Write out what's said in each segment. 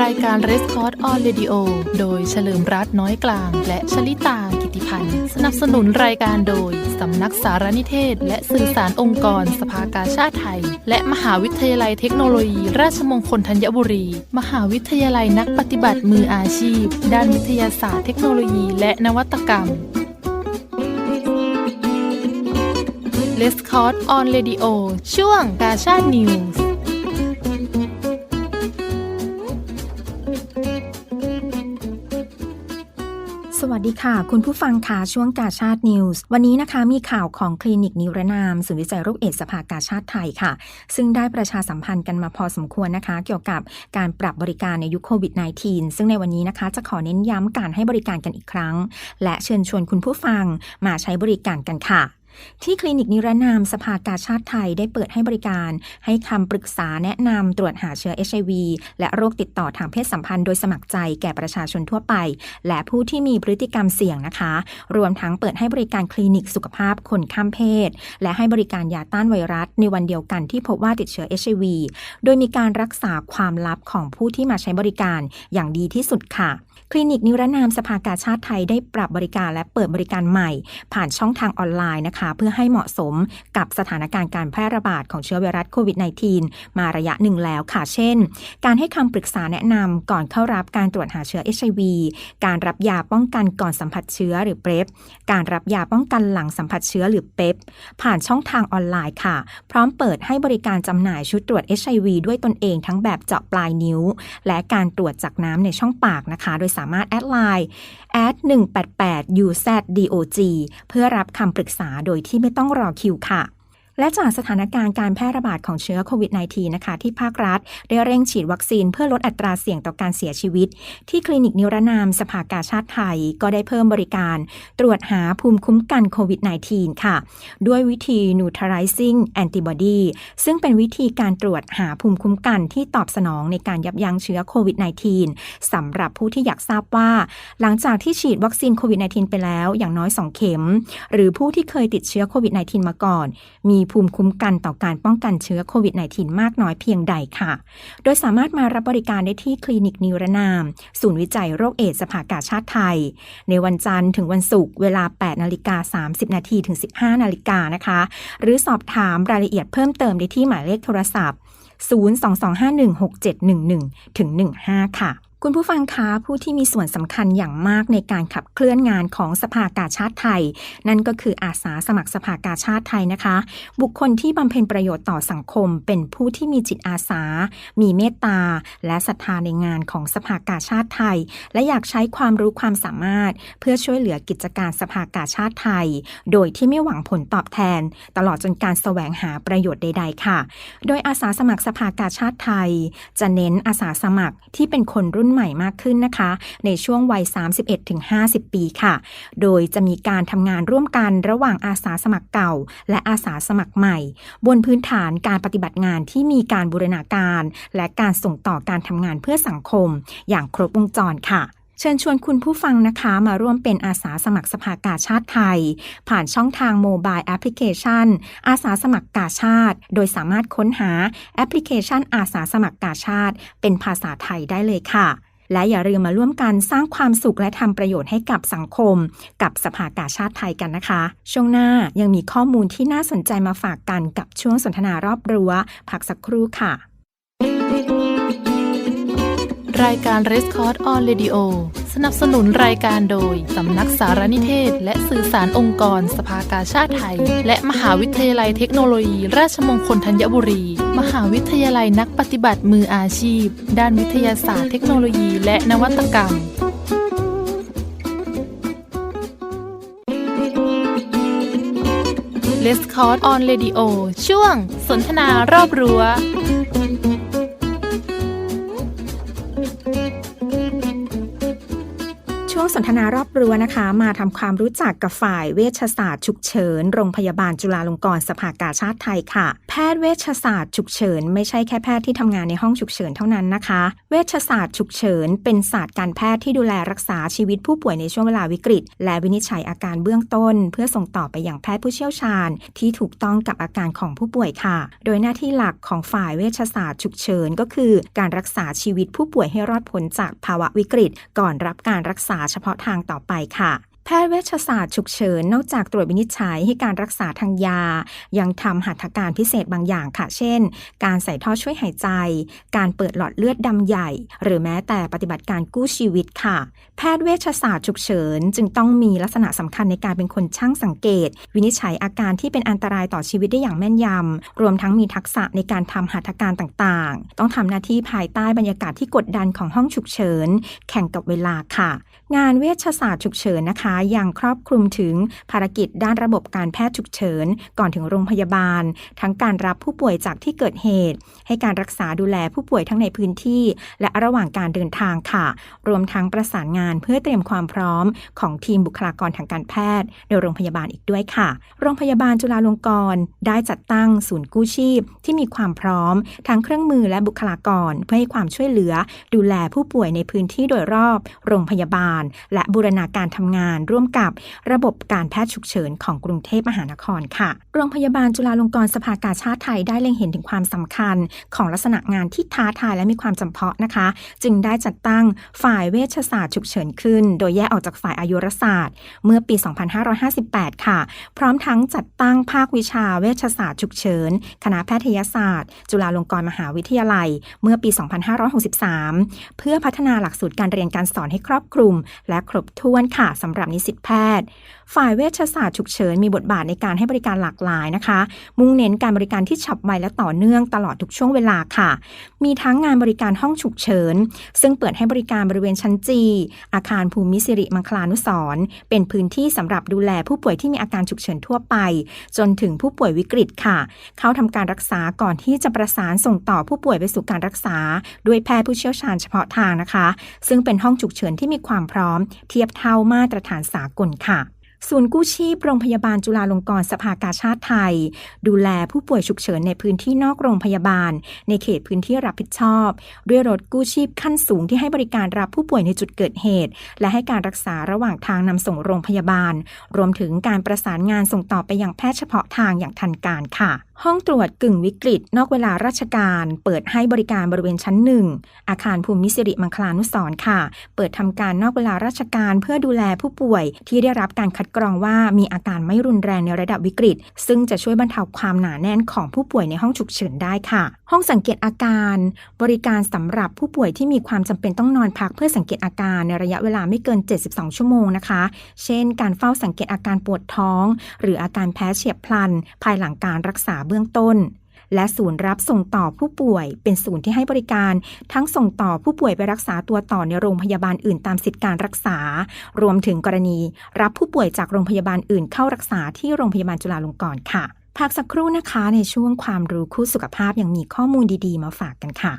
รายการ r e s c o r d on Radio โดยเฉลิมรัตน์น้อยกลาง และชลิตากิติพันธ์ สนับสนุนรายการโดย สำนักสารนิเทศ และสื่อสารองค์กรสภากาชาติไทย และมหาวิทยาลัยเทคโนโลยี ราชมงคลธัญบุรี มหาวิทยาลัยนักปฏิบัติมืออาชีพ ด้านวิทยาศาสตร์เทคโนโลยีและนวัตกรรม l e s c o r d on Radio ช่วงกาชาตินิวส์ วัสดีค่ะ คุณผู้ฟังค่ะช่วงกาชาตินิวส์วันนี้นะคะมีข่าวของคลินิกนิรนามศูนย์วิจัยโรคเอดส์สภากาชาติไทยค่ะ ซึ่งได้ประชาสัมพันธ์กันมาพอสมควรนะคะ เกี่ยวกับการปรับบริการในยุคโควิด -19 ซึ่งในวันนี้นะคะจะขอเน้นย้ำการให้บริการกันอีกครั้ง และเชิญชวนคุณผู้ฟังมาใช้บริการกันค่ะ ที่คลินิกนิรนามสภากาชาติไทยได้เปิดให้บริการ ให้คำปรึกษาแนะนำตรวจหาเชื้อ HIV และโรคติดต่อทางเพศสัมพันธ์โดยสมัครใจแก่ประชาชนทั่วไป และผู้ที่มีพฤติกรรมเสี่ยงนะคะ รวมทั้งเปิดให้บริการคลินิกสุขภาพคนข้ามเพศ และให้บริการยาต้านไวรัส ในวันเดียวกันที่พบว่าติดเชื้อ HIV โดยมีการรักษาความลับของผู้ที่มาใช้บริการอย่างดีที่สุดค่ะ คลินิกนิรนามสภากาชาติไทยได้ปรับบริการและเปิดบริการใหม่ ผ่านช่องทางออนไลน์นะคะ เพื่อให้เหมาะสมกับสถานการณ์การแพร่ระบาดของเชื้อไวรัสโควิด -19 มาระยะหนึ่งแล้วค่ะ เช่น การให้คำปรึกษาแนะนำก่อนเข้ารับการตรวจหาเชื้อ HIV การรับยาป้องกันก่อนสัมผัสเชื้อหรือเปรปการรับยาป้องกันหลังสัมผัสเชื้อหรือเปปผ่านช่องทางออนไลน์ค่ะ พร้อมเปิดให้บริการจำหน่ายชุดตรวจ HIV ด้วยตนเองทั้งแบบเจาะปลายนิ้ว และการตรวจจากน้ำในช่องปากนะคะ โดยสาามารถแอดไลน์ at 188 UZDOG เพื่อรับคำปรึกษาโดยที่ไม่ต้องรอคิวค่ะ และจากสถานการณ์การแพร่ระบาดของเชื้อโควิด -19 นะคะ ที่ภาครัฐ ได้เร่งฉีดวัคซีนเพื่อลดอัตราเสี่ยงต่อการเสียชีวิต ที่คลินิกนิรนามสภากาชาติไทย ก็ได้เพิ่มบริการ ตรวจหาภูมิคุ้มกันโควิด -19 ค่ะ ด้วยวิธี neutralizing antibody ซึ่งเป็นวิธีการตรวจหาภูมิคุ้มกันที่ตอบสนองในการยับยั้งเชื้อโควิด -19 สำหรับผู้ที่อยากทราบว่า หลังจากที่ฉีดวัคซีนโควิด -19 ไปแล้วอย่างน้อย 2 เข็ม หรือผู้ที่เคยติดเชื้อโควิด -19 มาก่อน มีภูมิคุ้มกันต่อการป้องกันเชื้อโควิด -19 มากน้อยเพียงใดค่ะ โดยสามารถมารับบริการได้ที่คลินิกนิรนาม ศูนย์วิจัยโรคเอดส์สภากาชาติไทย ในวันจันทร์ถึงวันศุกร์เวลา 8 นาฬิกา 30 นาทีถึง 15 นาฬิกานะคะ หรือสอบถามรายละเอียดเพิ่มเติมได้ที่หมายเลขโทรศัพท์ 022516711ถึง15 ค่ะ คุณผู้ฟังคะผู้ที่มีส่วนสำคัญอย่างมากในการขับเคลื่อนงานของสภากาชาติไทย นั่นก็คืออาสาสมัครสภากาชาติไทยนะคะ บุคคลที่บำเพ็ญประโยชน์ต่อสังคม เป็นผู้ที่มีจิตอาสา มีเมตตา และศรัทธาในงานของสภากาชาติไทย และอยากใช้ความรู้ความสามารถ เพื่อช่วยเหลือกิจการสภากาชาติไทย โดยที่ไม่หวังผลตอบแทน ตลอดจนการแสวงหาประโยชน์ใด ๆ ค่ะ โดยอาสาสมัครสภากาชาติไทย จะเน้นอาสาสมัครที่เป็นคนรุ่นใหม่มากขึ้นนะคะ ในช่วงวัย 31-50 ปีค่ะ โดยจะมีการทำงานร่วมกันระหว่างอาสาสมัครเก่า และอาสาสมัครใหม่ บนพื้นฐานการปฏิบัติงานที่มีการบูรณาการ และการส่งต่อการทำงานเพื่อสังคม อย่างครบวงจรค่ะ เชิญชวนคุณผู้ฟังนะคะมาร่วมเป็นอาสาสมัครสภากาชาติไทย ผ่านช่องทางโมบายแอปพลิเคชัน อาสาสมัครกาชาติ โดยสามารถค้นหาแอปพลิเคชันอาสาสมัครกาชาติ เป็นภาษาไทยได้เลยค่ะ และอย่าลืมมาร่วมกันสร้างความสุขและทำประโยชน์ให้กับสังคม กับสภากาชาติไทยกันนะคะ ช่วงหน้ายังมีข้อมูลที่น่าสนใจมาฝากกันกับช่วงสนทนารอบรั้วพักสักครู่ค่ะ รายการ r e s c o r d on Radio สนับสนุนรายการโดย สำนักสารนิเทศ และสื่อสารองค์กร สภากาชาติไทย และมหาวิทยาลัยเทคโนโลยี ราชมงคลธัญบุรี มหาวิทยาลัยนักปฏิบัติมืออาชีพ ด้านวิทยาศาสตร์เทคโนโลยี และนวัตกรรม l e s c o r d on Radio ช่วงสนทนารอบรั้วช่ว วงสนทนารอบรั้วนะคะ มาทำความรู้จักกับฝ่ายเวชศาสตร์ฉุกเฉิน โรงพยาบาลจุฬาลงกรณ์สภากาชาติไทยค่ะ แพทย์เวชศาสตร์ฉุกเฉิน ไม่ใช่แค่แพทย์ที่ทำงานในห้องฉุกเฉินเท่านั้นนะคะ เวชศาสตร์ฉุกเฉิน เป็นศาสตร์การแพทย์ที่ดูแลรักษาชีวิตผู้ป่วยในช่วงเวลาวิกฤต และวินิจฉัยอาการเบื้องต้น เพื่อส่งต่อไปอยังแพทย์ผู้เชี่ยวชาญ ที่ถูกต้องกับอาการของผู้ป่วยค่ะ โดยหน้าที่หลักของฝ่ายเวชศาสตร์ฉุกเฉิน ก็คือ การรักษาชีวิตผู้ป่วยให้รอดพ้นจากภาวะวิกฤต ก่อนรับการรักษาเฉพาะทางต่อไปค่ะแพทย์เวชศาสตร์ฉุกเฉิน นอกจากตรวจวินิจฉัยให้การรักษาทางยา ยังทำหัตถการพิเศษบางอย่างค่ะ เช่น การใส่ท่อช่วยหายใจ การเปิดหลอดเลือดดำใหญ่ หรือแม้แต่ปฏิบัติการกู้ชีวิตค่ะ แพทย์เวชศาสตร์ฉุกเฉิน จึงต้องมีลักษณะสำคัญในการเป็นคนช่างสังเกต วินิจฉัยอาการที่เป็นอันตรายต่อชีวิตได้อย่างแม่นยำ รวมทั้งมีทักษะในการทำหัตถการต่างๆ ต้องทำหน้าที่ภายใต้บรรยากาศที่กดดันของห้องฉุกเฉิน แข่งกับเวลาค่ะ งานเวชศาสตร์ฉุกเฉินนะคะยังครอบคลุมถึงภารกิจด้านระบบการแพทย์ฉุกเฉิน ก่อนถึงโรงพยาบาล ทั้งการรับผู้ป่วยจากที่เกิดเหตุ ให้การรักษาดูแลผู้ป่วยทั้งในพื้นที่ และระหว่างการเดินทางค่ะ รวมทั้งประสานงานเพื่อเตรียมความพร้อม ของทีมบุคลากรทางการแพทย์ ในโรงพยาบาลอีกด้วยค่ะ โรงพยาบาลจุฬาลงกรณ์ได้จัดตั้งศูนย์กู้ชีพ ที่มีความพร้อม ทั้งเครื่องมือและบุคลากร เพื่อให้ความช่วยเหลือ ดูแลผู้ป่วยในพื้นที่โดยรอบ โรงพยาบาลและบูรณาการทำงานร่วมกับระบบการแพทย์ฉุกเฉินของกรุงเทพมหานครค่ะ โรงพยาบาลจุฬาลงกรณ์สภากาชาติไทยได้เล็งเห็นถึงความสำคัญ ของลักษณะงานที่ท้าทายและมีความจำเพาะนะคะ จึงได้จัดตั้งฝ่ายเวชศาสตร์ฉุกเฉินขึ้น โดยแยกออกจากฝ่ายอายุรศาสตร์ เมื่อปี 2558 ค่ะ พร้อมทั้งจัดตั้งภาควิชาเวชศาสตร์ฉุกเฉิน คณะแพทยศาสตร์ จุฬาลงกรณ์มหาวิทยาลัย เมื่อปี 2563 เพื่อพัฒนาหลักสูตรการเรียนการสอนให้ครอบคลุมและครบถ้วนค่ะสำหรับนิสิตแพทย์ ฝ่ายเวชศาสตร์ฉุกเฉินมีบทบาทในการให้บริการหลากหลายนะคะ มุ่งเน้นการบริการที่ฉับไวและต่อเนื่องตลอดทุกช่วงเวลาค่ะ มีทั้งงานบริการห้องฉุกเฉิน ซึ่งเปิดให้บริการบริเวณชั้นจี อาคารภูมิสิริมังคลานุสรเป็นพื้นที่สำหรับดูแลผู้ป่วยที่มีอาการฉุกเฉินทั่วไป จนถึงผู้ป่วยวิกฤตค่ะ เข้าทำการรักษาก่อนที่จะประสานส่งต่อผู้ป่วยไปสู่การรักษา ด้วยแพทย์ผู้เชี่ยวชาญเฉพาะทางนะคะ ซึ่งเป็นห้องฉุกเฉินที่มีความพร้อม เทียบเท่ามาตรฐานสากลค่ะศูนย์กู้ชีพโรงพยาบาลจุฬาลงกรณ์สภากาชาติไทย ดูแลผู้ป่วยฉุกเฉินในพื้นที่นอกโรงพยาบาล ในเขตพื้นที่รับผิดชอบ ด้วยรถกู้ชีพขั้นสูงที่ให้บริการรับผู้ป่วยในจุดเกิดเหตุ และให้การรักษาระหว่างทางนำส่งโรงพยาบาล รวมถึงการประสานงานส่งต่อไปอยังแพทย์เฉพาะทางอย่างทันการค่ะห้องตรวจกึ่งวิกฤต นอกเวลาราชการ เปิดให้บริการบริเวณชั้นหนึ่ง อาคารภูมิสิริมังคลานุสร์ค่ะ เปิดทำการนอกเวลาราชการเพื่อดูแลผู้ป่วย ที่ได้รับการคัดกรองว่ามีอาการไม่รุนแรงในระดับวิกฤต ซึ่งจะช่วยบรรเทาความหนาแน่นของผู้ป่วยในห้องฉุกเฉินได้ค่ะ ห้องสังเกตอาการ บริการสำหรับผู้ป่วยที่มีความจำเป็นต้องนอนพักเพื่อสังเกตอาการในระยะเวลาไม่เกิน 72 ชั่วโมงนะคะ เช่น การเฝ้าสังเกตอาการปวดท้อง หรืออาการแพ้เฉียบพลัน ภายหลังการรักษาเบื้องต้น และศูนย์รับส่งต่อผู้ป่วย เป็นศูนย์ที่ให้บริการ ทั้งส่งต่อผู้ป่วยไปรักษาตัวต่อในโรงพยาบาลอื่นตามสิทธิการรักษา รวมถึงกรณี รับผู้ป่วยจากโรงพยาบาลอื่นเข้ารักษาที่โรงพยาบาลจุฬาลงกรณ์ค่ะพักสักครู่นะคะในช่วงความรู้คู่สุขภาพยังมีข้อมูลดีๆ มาฝากกันค่ะ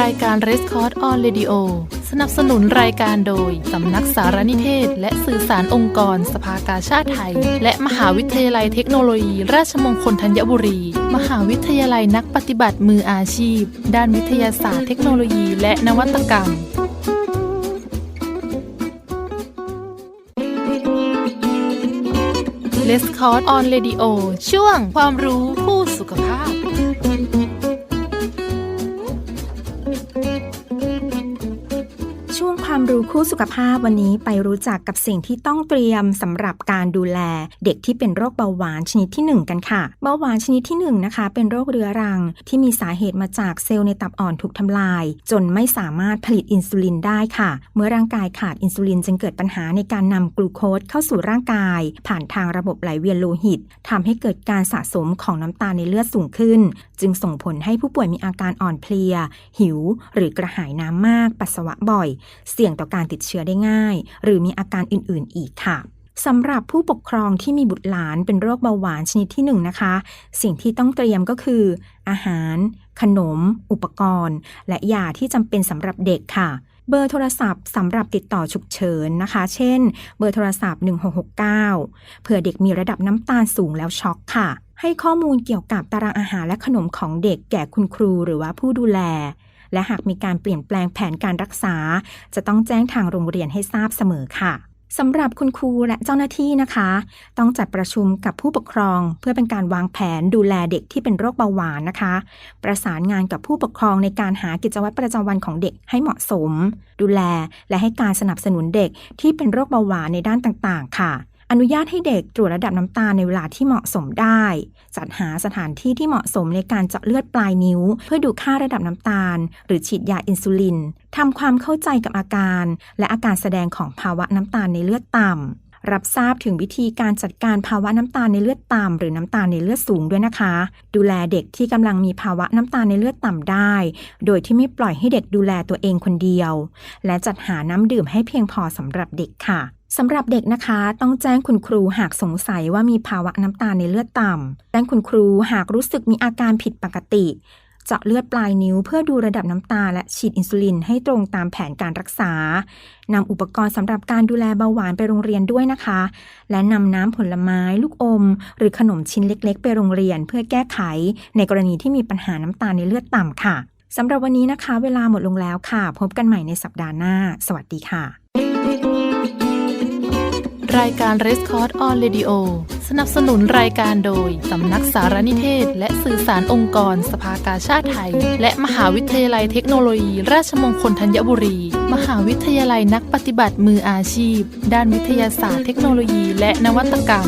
รายการ r e s c o r d on Radio สนับสนุนรายการโดย สำนักสารนิเทศ และสื่อสารองค์กร สภากาชาติไทย และมหาวิทยาลัยเทคโนโลยี ราชมงคลธัญบุรี มหาวิทยาลัยนักปฏิบัติมืออาชีพ ด้านวิทยาศาสตร์เทคโนโลยี และนวัตกรรม l e s c o r d on Radio ช่วงความรู้ผู้สุขภาพ รู้คู่สุขภาพวันนี้ไปรู้จักกับสิ่งที่ต้องเตรียมสำหรับการดูแล เด็กที่เป็นโรคเบาหวานชนิดที่ 1 กันค่ะ เบาหวานชนิดที่1นะคะเป็นโรคเรื้อรัง ที่มีสาเหตุมาจากเซลล์ในตับอ่อนถูกทำลาย จนไม่สามารถผลิตอินซูลินได้ค่ะ เมื่อร่างกายขาดอินซูลินจึงเกิดปัญหาในการนำกลูโคสเข้าสู่ร่างกาย ผ่านทางระบบไหลเวียนโลหิตทำให้เกิดการสะสมของน้ำตาลในเลือดสูงขึ้น จึงส่งผลให้ผู้ป่วยมีอาการอ่อนเพลีย หิว หรือกระหายน้ำมาก ปัสสาวะบ่อย เสี่ยงต่อการติดเชื้อได้ง่าย หรือมีอาการอื่นๆอีกค่ะสำหรับผู้ปกครองที่มีบุตรหลานเป็นโรคเบาหวานชนิดที่1นงนะคะ สิ่งที่ต้องเตรียมก็คือ อาหาร ขนม อุปกรณ์ และยาที่จำเป็นสำหรับเด็กค่ะ เบอร์โทรศัพท์สำหรับติดต่อฉุกเฉินนะคะ เช่น เบอร์โทรศัพท์ 1669 เผื่อเด็กมีระดับน้ำตาลสูงแล้วช็อกค่ะ ให้ข้อมูลเกี่ยวกับตารางอาหารและขนมของเด็กแก่คุณครูหรือว่าผู้ดูแล และหากมีการเปลี่ยนแปลงแผนการรักษา จะต้องแจ้งทางโรงเรียนให้ทราบเสมอค่ะสำหรับคุณครูและเจ้าหน้าที่นะคะ ต้องจัดประชุมกับผู้ปกครอง เพื่อเป็นการวางแผนดูแลเด็กที่เป็นโรคเบาหวานนะคะ ประสานงานกับผู้ปกครองในการหากิจวัตรประจำวันของเด็กให้เหมาะสม ดูแลและให้การสนับสนุนเด็กที่เป็นโรคเบาหวานในด้านต่างๆ ค่ะ อนุญาตให้เด็กตรวจระดับน้ำตาลในเวลาที่เหมาะสมได้ จัดหาสถานที่ที่เหมาะสมในการเจาะเลือดปลายนิ้ว เพื่อดูค่าระดับน้ำตาล หรือฉีดยาอินซูลินทำความเข้าใจกับอาการ และอาการแสดงของภาวะน้ำตาลในเลือดต่ำ รับทราบถึงวิธีการจัดการภาวะน้ำตาลในเลือดต่ำหรือน้ำตาลในเลือดสูงด้วยนะคะ ดูแลเด็กที่กำลังมีภาวะน้ำตาลในเลือดต่ำได้ โดยที่ไม่ปล่อยให้เด็กดูแลตัวเองคนเดียว และจัดหาน้ำดื่มให้เพียงพอสำหรับเด็กค่ะสำหรับเด็กนะคะ ต้องแจ้งคุณครูหากสงสัยว่ามีภาวะน้ำตาลในเลือดต่ำแจ้งคุณครูหากรู้สึกมีอาการผิดปกติ เจาะเลือดปลายนิ้ว เพื่อดูระดับน้ำตาลและฉีดอินซูลินให้ตรงตามแผนการรักษานำอุปกรณ์สำหรับการดูแลเบาหวานไปโรงเรียนด้วยนะคะ และนำน้ำผลไม้ ลูกอม หรือขนมชิ้นเล็ก ๆ ไปโรงเรียน เพื่อแก้ไข ในกรณีที่มีปัญหาน้ำตาลในเลือดต่ำค่ะสำหรับวันนี้นะคะ เวลาหมดลงแล้วค่ะ พบกันใหม่ในสัปดาห์หน้า สวัสดีค่ะ รายการ r e s c o r d on Radio สนับสนุนรายการโดย สำนักสารนิเทศ และสื่อสารองค์กร สภากาชาติไทย และมหาวิทยาลัยเทคโนโลยี ราชมงคลธัญบุรี มหาวิทยาลัยนักปฏิบัติมืออาชีพ ด้านวิทยาศาสตร์เทคโนโลยี และนวัตกรรม